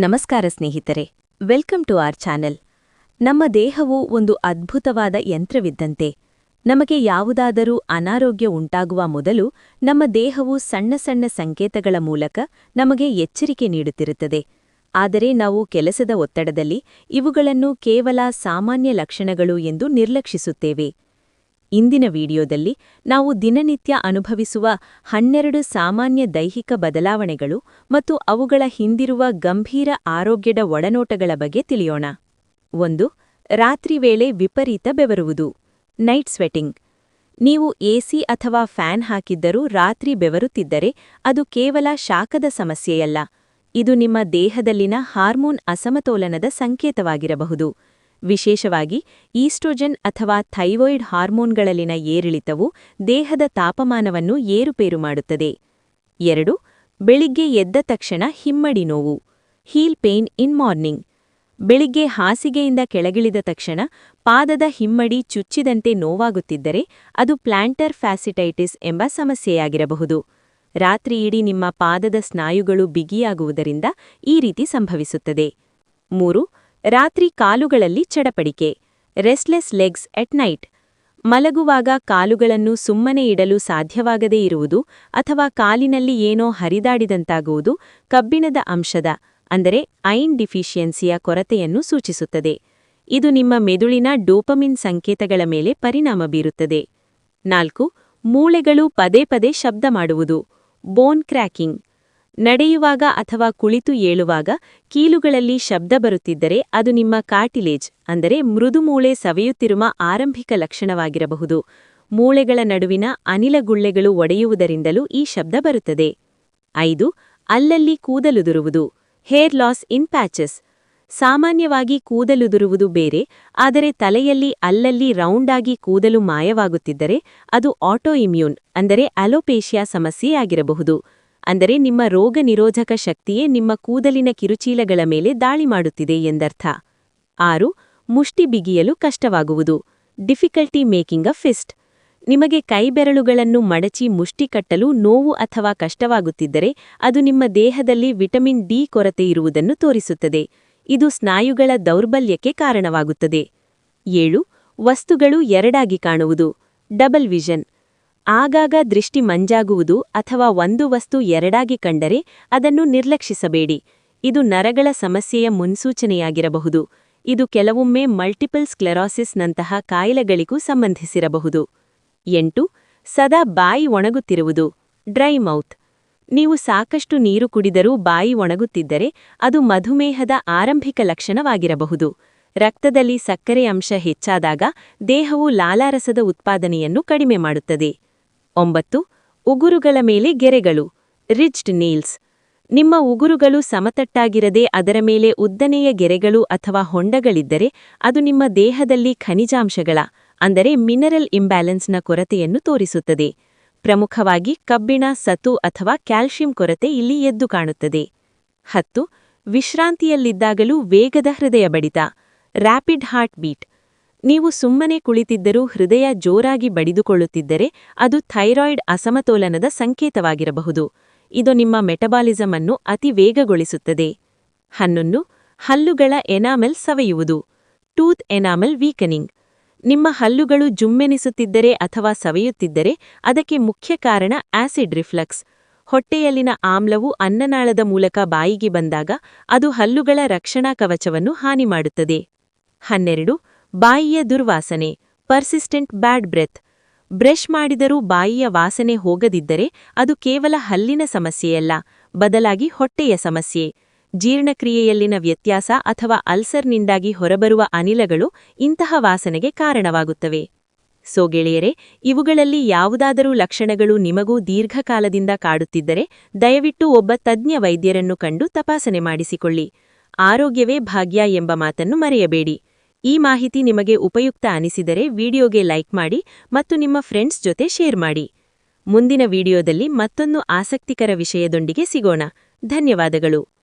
ನಮಸ್ಕಾರ ಸ್ನೇಹಿತರೆ. Welcome to R channel ನಮ್ಮ ದೇಹವು ಒಂದು ಅದ್ಭುತವಾದ ಯಂತ್ರವಿದ್ದಂತೆ. ನಮಗೆ ಯಾವುದಾದರೂ ಅನಾರೋಗ್ಯ ಉಂಟಾಗುವ ಮೊದಲು ನಮ್ಮ ದೇಹವು ಸಣ್ಣ ಸಣ್ಣ ಸಂಕೇತಗಳ ಮೂಲಕ ನಮಗೆ ಎಚ್ಚರಿಕೆ ನೀಡುತ್ತಿರುತ್ತದೆ. ಆದರೆ ನಾವು ಕೆಲಸದ ಒತ್ತಡದಲ್ಲಿ ಇವುಗಳನ್ನು ಕೇವಲ ಸಾಮಾನ್ಯ ಲಕ್ಷಣಗಳು ಎಂದು ನಿರ್ಲಕ್ಷಿಸುತ್ತೇವೆ. ಇಂದಿನ ವಿಡಿಯೋದಲ್ಲಿ ನಾವು ದಿನನಿತ್ಯ ಅನುಭವಿಸುವ ಹನ್ನೆರಡು ಸಾಮಾನ್ಯ ದೈಹಿಕ ಬದಲಾವಣೆಗಳು ಮತ್ತು ಅವುಗಳ ಹಿಂದಿರುವ ಗಂಭೀರ ಆರೋಗ್ಯದ ಒಡನೋಟಗಳ ಬಗ್ಗೆ ತಿಳಿಯೋಣ. ಒಂದು, ರಾತ್ರಿ ವೇಳೆ ವಿಪರೀತ ಬೆವರುವುದು. Night sweating. ನೀವು ಎಸಿ ಅಥವಾ ಫ್ಯಾನ್ ಹಾಕಿದ್ದರೂ ರಾತ್ರಿ ಬೆವರುತ್ತಿದ್ದರೆ ಅದು ಕೇವಲ ಶಾಖದ ಸಮಸ್ಯೆಯಲ್ಲ. ಇದು ನಿಮ್ಮ ದೇಹದಲ್ಲಿನ ಹಾರ್ಮೋನ್ ಅಸಮತೋಲನದ ಸಂಕೇತವಾಗಿರಬಹುದು. ವಿಶೇಷವಾಗಿ ಈಸ್ಟ್ರೋಜೆನ್ ಅಥವಾ ಥೈರಾಯ್ಡ್ ಹಾರ್ಮೋನ್ಗಳಲ್ಲಿನ ಏರಿಳಿತವು ದೇಹದ ತಾಪಮಾನವನ್ನು ಏರುಪೇರು ಮಾಡುತ್ತದೆ. ಎರಡು, ಬೆಳಿಗ್ಗೆ ಎದ್ದ ತಕ್ಷಣ ಹಿಮ್ಮಡಿ ನೋವು, ಹೀಲ್ ಪೇನ್ ಇನ್ ಮಾರ್ನಿಂಗ್. ಬೆಳಿಗ್ಗೆ ಹಾಸಿಗೆಯಿಂದ ಕೆಳಗಿಳಿದ ತಕ್ಷಣ ಪಾದದ ಹಿಮ್ಮಡಿ ಚುಚ್ಚಿದಂತೆ ನೋವಾಗುತ್ತಿದ್ದರೆ ಅದು ಪ್ಲಾಂಟರ್ ಫ್ಯಾಸಿಟೈಟಿಸ್ ಎಂಬ ಸಮಸ್ಯೆಯಾಗಿರಬಹುದು. ರಾತ್ರಿಯಿಡೀ ನಿಮ್ಮ ಪಾದದ ಸ್ನಾಯುಗಳು ಬಿಗಿಯಾಗುವುದರಿಂದ ಈ ರೀತಿ ಸಂಭವಿಸುತ್ತದೆ. ಮೂರು ರಾತ್ರಿ ಕಾಲುಗಳಲ್ಲಿ ಚಡಪಡಿಕೆ ರೆಸ್ಟ್ಲೆಸ್ ಲೆಗ್ಸ್ ಎಟ್ ನೈಟ್ ಮಲಗುವಾಗ ಕಾಲುಗಳನ್ನು ಸುಮ್ಮನೆ ಇಡಲು ಸಾಧ್ಯವಾಗದೇ ಇರುವುದು ಅಥವಾ ಕಾಲಿನಲ್ಲಿ ಏನೋ ಹರಿದಾಡಿದಂತಾಗುವುದು ಕಬ್ಬಿಣದ ಅಂಶದ, ಅಂದರೆ ಐನ್ ಡಿಫಿಷಿಯನ್ಸಿಯ ಕೊರತೆಯನ್ನು ಸೂಚಿಸುತ್ತದೆ. ಇದು ನಿಮ್ಮ ಮೆದುಳಿನ ಡೋಪಮಿನ್ ಸಂಕೇತಗಳ ಮೇಲೆ ಪರಿಣಾಮ ಬೀರುತ್ತದೆ. ನಾಲ್ಕು, ಮೂಳೆಗಳು ಪದೇ ಪದೇ ಶಬ್ದ ಮಾಡುವುದು. ಬೋನ್ ಕ್ರ್ಯಾಕಿಂಗ್ ನಡೆಯುವಾಗ ಅಥವಾ ಕುಳಿತು ಏಳುವಾಗ ಕೀಲುಗಳಲ್ಲಿ ಶಬ್ದ ಬರುತ್ತಿದ್ದರೆ ಅದು ನಿಮ್ಮ ಕಾರ್ಟಿಲೇಜ್, ಅಂದರೆ ಮೃದುಮೂಳೆ ಸವೆಯುತ್ತಿರುವ ಆರಂಭಿಕ ಲಕ್ಷಣವಾಗಿರಬಹುದು. ಮೂಳೆಗಳ ನಡುವಿನ ಅನಿಲ ಗುಳ್ಳೆಗಳು ಒಡೆಯುವುದರಿಂದಲೂ ಈ ಶಬ್ದ ಬರುತ್ತದೆ. ಐದು, ಅಲ್ಲಲ್ಲಿ ಕೂದಲುದುರುವುದು, ಹೇರ್ ಲಾಸ್ ಇನ್ ಪ್ಯಾಚಸ್. ಸಾಮಾನ್ಯವಾಗಿ ಕೂದಲುದುರುವುದು ಬೇರೆ, ಆದರೆ ತಲೆಯಲ್ಲಿ ಅಲ್ಲಲ್ಲಿ ರೌಂಡಾಗಿ ಕೂದಲು ಮಾಯವಾಗುತ್ತಿದ್ದರೆ ಅದು ಆಟೋಇಮ್ಯೂನ್, ಅಂದರೆ ಅಲೋಪೇಶಿಯಾ ಸಮಸ್ಯೆಯಾಗಿರಬಹುದು. ಅಂದರೆ ನಿಮ್ಮ ರೋಗ ನಿರೋಧಕ ಶಕ್ತಿಯೇ ನಿಮ್ಮ ಕೂದಲಿನ ಕಿರುಚೀಲಗಳ ಮೇಲೆ ದಾಳಿ ಮಾಡುತ್ತಿದೆ ಎಂದರ್ಥ. ಆರು, ಮುಷ್ಟಿ ಬಿಗಿಯಲು ಕಷ್ಟವಾಗುವುದು. Difficulty making a fist. ನಿಮಗೆ ಕೈಬೆರಳುಗಳನ್ನು ಮಡಚಿ ಮುಷ್ಟಿ ಕಟ್ಟಲು ನೋವು ಅಥವಾ ಕಷ್ಟವಾಗುತ್ತಿದ್ದರೆ ಅದು ನಿಮ್ಮ ದೇಹದಲ್ಲಿ ವಿಟಮಿನ್ ಡಿ ಕೊರತೆ ಇರುವುದನ್ನು ತೋರಿಸುತ್ತದೆ. ಇದು ಸ್ನಾಯುಗಳ ದೌರ್ಬಲ್ಯಕ್ಕೆ ಕಾರಣವಾಗುತ್ತದೆ. ಏಳು, ವಸ್ತುಗಳು ಎರಡಾಗಿ ಕಾಣುವುದು. Double vision. ಆಗಾಗ ದೃಷ್ಟಿ ಮಂಜಾಗುವುದು ಅಥವಾ ಒಂದು ವಸ್ತು ಎರಡಾಗಿ ಕಂಡರೆ ಅದನ್ನು ನಿರ್ಲಕ್ಷಿಸಬೇಡಿ. ಇದು ನರಗಳ ಸಮಸ್ಯೆಯ ಮುನ್ಸೂಚನೆಯಾಗಿರಬಹುದು. ಇದು ಕೆಲವೊಮ್ಮೆ ಮಲ್ಟಿಪಲ್ ಸ್ಕ್ಲೆರಾಸಿಸ್ನಂತಹ ಕಾಯಿಲೆಗಳಿಗೂ ಸಂಬಂಧಿಸಿರಬಹುದು. ಎಂಟು, ಸದಾ ಬಾಯಿ ಒಣಗುತ್ತಿರುವುದು. Dry mouth. ನೀವು ಸಾಕಷ್ಟು ನೀರು ಕುಡಿದರೂ ಬಾಯಿ ಒಣಗುತ್ತಿದ್ದರೆ ಅದು ಮಧುಮೇಹದ ಆರಂಭಿಕ ಲಕ್ಷಣವಾಗಿರಬಹುದು. ರಕ್ತದಲ್ಲಿ ಸಕ್ಕರೆ ಅಂಶ ಹೆಚ್ಚಾದಾಗ ದೇಹವು ಲಾಲಾರಸದ ಉತ್ಪಾದನೆಯನ್ನು ಕಡಿಮೆ ಮಾಡುತ್ತದೆ. ಒಂಬತ್ತು, ಉಗುರುಗಳ ಮೇಲೆ ಗೆರೆಗಳು. Ridged nails. ನಿಮ್ಮ ಉಗುರುಗಳು ಸಮತಟ್ಟಾಗಿರದೆ ಅದರ ಮೇಲೆ ಉದ್ದನೆಯ ಗೆರೆಗಳು ಅಥವಾ ಹೊಂಡಗಳಿದ್ದರೆ ಅದು ನಿಮ್ಮ ದೇಹದಲ್ಲಿ ಖನಿಜಾಂಶಗಳ, ಅಂದರೆ ಮಿನರಲ್ ಇಂಬ್ಯಾಲೆನ್ಸ್ನ ಕೊರತೆಯನ್ನು ತೋರಿಸುತ್ತದೆ. ಪ್ರಮುಖವಾಗಿ ಕಬ್ಬಿಣ, ಸತು ಅಥವಾ ಕ್ಯಾಲ್ಷಿಯಂ ಕೊರತೆ ಇಲ್ಲಿ ಎದ್ದು ಕಾಣುತ್ತದೆ. ಹತ್ತು, ವಿಶ್ರಾಂತಿಯಲ್ಲಿದ್ದಾಗಲೂ ವೇಗದ ಹೃದಯ ಬಡಿತ ರ್ಯಾಪಿಡ್ ಹಾರ್ಟ್ ಬೀಟ್. ನೀವು ಸುಮ್ಮನೆ ಕುಳಿತಿದ್ದರೂ ಹೃದಯ ಜೋರಾಗಿ ಬಡಿದುಕೊಳ್ಳುತ್ತಿದ್ದರೆ ಅದು ಥೈರಾಯ್ಡ್ ಅಸಮತೋಲನದ ಸಂಕೇತವಾಗಿರಬಹುದು. ಇದು ನಿಮ್ಮ ಮೆಟಬಾಲಿಸಂ ಅನ್ನು ಅತಿ ವೇಗಗೊಳಿಸುತ್ತದೆ. ಹನ್ನೊಂದು, ಹಲ್ಲುಗಳ ಎನಾಮೆಲ್ ಸವೆಯುವುದು. Tooth enamel weakening. ನಿಮ್ಮ ಹಲ್ಲುಗಳು ಜುಮ್ಮೆನಿಸುತ್ತಿದ್ದರೆ ಅಥವಾ ಸವೆಯುತ್ತಿದ್ದರೆ ಅದಕ್ಕೆ ಮುಖ್ಯ ಕಾರಣ ಆಸಿಡ್ ರಿಫ್ಲಕ್ಸ್. ಹೊಟ್ಟೆಯಲ್ಲಿನ ಆಮ್ಲವು ಅನ್ನನಾಳದ ಮೂಲಕ ಬಾಯಿಗೆ ಬಂದಾಗ ಅದು ಹಲ್ಲುಗಳ ರಕ್ಷಣಾ ಕವಚವನ್ನು ಹಾನಿ ಮಾಡುತ್ತದೆ ಹನ್ನೆರಡು ಬಾಯಿಯ ದುರ್ವಾಸನೆ ಪರ್ಸಿಸ್ಟೆಂಟ್ ಬ್ಯಾಡ್ ಬ್ರೆತ್ ಬ್ರಷ್ ಮಾಡಿದರೂ ಬಾಯಿಯ ವಾಸನೆ ಹೋಗದಿದ್ದರೆ ಅದು ಕೇವಲ ಹಲ್ಲಿನ ಸಮಸ್ಯೆಯಲ್ಲ, ಬದಲಾಗಿ ಹೊಟ್ಟೆಯ ಸಮಸ್ಯೆ. ಜೀರ್ಣಕ್ರಿಯೆಯಲ್ಲಿನ ವ್ಯತ್ಯಾಸ ಅಥವಾ ಅಲ್ಸರ್ನಿಂದಾಗಿ ಹೊರಬರುವ ಅನಿಲಗಳು ಇಂತಹ ವಾಸನೆಗೆ ಕಾರಣವಾಗುತ್ತವೆ. ಸೊ ಗೆಳೆಯರೆ, ಇವುಗಳಲ್ಲಿ ಯಾವುದಾದರೂ ಲಕ್ಷಣಗಳು ನಿಮಗೂ ದೀರ್ಘಕಾಲದಿಂದ ಕಾಡುತ್ತಿದ್ದರೆ, ದಯವಿಟ್ಟು ಒಬ್ಬ ತಜ್ಞ ವೈದ್ಯರನ್ನು ಕಂಡು ತಪಾಸಣೆ ಮಾಡಿಸಿಕೊಳ್ಳಿ. ಆರೋಗ್ಯವೇ ಭಾಗ್ಯ ಎಂಬ ಮಾತನ್ನು ಮರೆಯಬೇಡಿ. ಈ ಮಾಹಿತಿ ನಿಮಗೆ ಉಪಯುಕ್ತ ಅನಿಸಿದರೆ ವಿಡಿಯೋಗೆ ಲೈಕ್ ಮಾಡಿ ಮತ್ತು ನಿಮ್ಮ ಫ್ರೆಂಡ್ಸ್ ಜೊತೆ ಶೇರ್ ಮಾಡಿ. ಮುಂದಿನ ವಿಡಿಯೋದಲ್ಲಿ ಮತ್ತೊಂದು ಆಸಕ್ತಿಕರ ವಿಷಯದೊಂದಿಗೆ ಸಿಗೋಣ. ಧನ್ಯವಾದಗಳು.